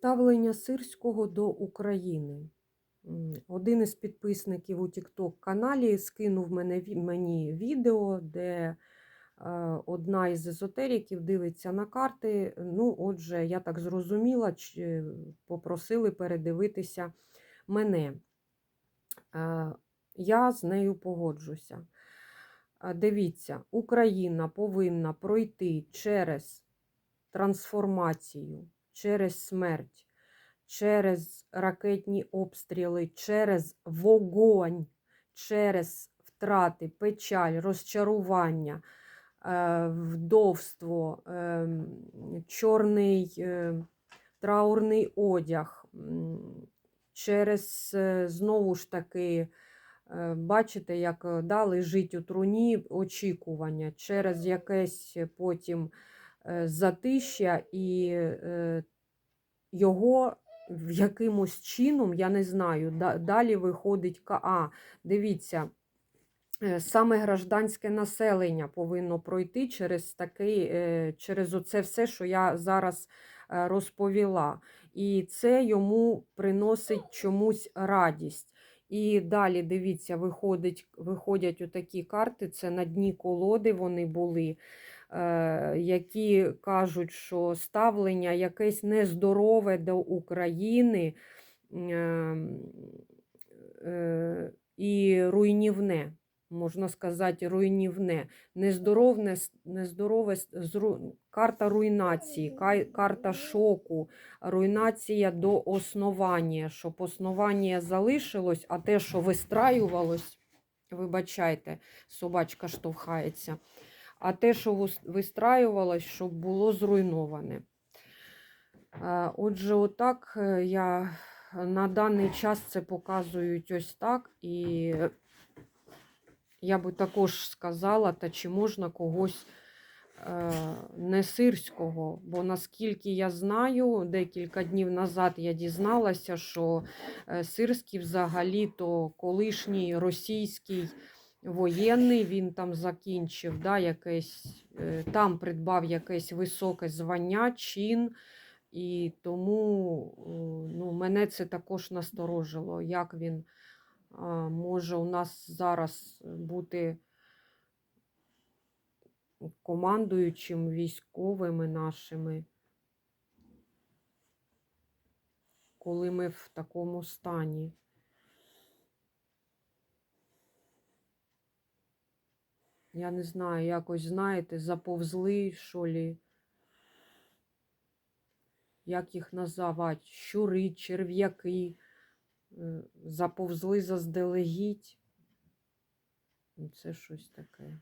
Ставлення Сирського до України. Один із підписників у TikTok каналі скинув мені відео, де е, одна із езотериків дивиться на карти. Ну, отже, я так зрозуміла, чи попросили передивитися мене. Е, Я з нею погоджуся. Е, Дивіться, Україна повинна пройти через трансформацію, через смерть, через ракетні обстріли, через вогонь, через втрати, печаль, розчарування, е, вдовство, е, чорний е, траурний одяг, через е, знову ж таки. Бачите, як да, лежить у труні очікування через якесь потім затища і е, його в якимось чином, я не знаю, далі виходить КА. Дивіться, е, саме гражданське населення повинно пройти через такий, е, через оце все, що я зараз е, розповіла. І це йому приносить чомусь радість. І далі, дивіться, виходить, виходять отакі карти, це на дні колоди вони були, е, які кажуть, що ставлення якесь нездорове до України е, е, і руйнівне. Можна сказати, руйнівне, нездоровне, нездорове, карта руйнації, карта шоку, руйнація до основання, щоб основання залишилось, а те, що вистраювалось, вибачайте, собачка штовхається, а те, що вистраювалось, щоб було зруйноване. Е, Отже, отак е, я на даний час це показують ось так. І я би також сказала, та чи можна когось е, не сирського, бо наскільки я знаю, декілька днів назад я дізналася, що е, сирський взагалі-то колишній російський воєнний, він там закінчив, да, якесь, е, там придбав якесь високе звання, чин. І тому е, ну, мене це також насторожило, як він може у нас зараз бути командуючим військовими нашими, коли ми в такому стані. Я не знаю, якось, знаєте, заповзли, що лі, як їх називати, щури, черв'яки, е, заповзли заздалегідь. Ну, Це щось таке.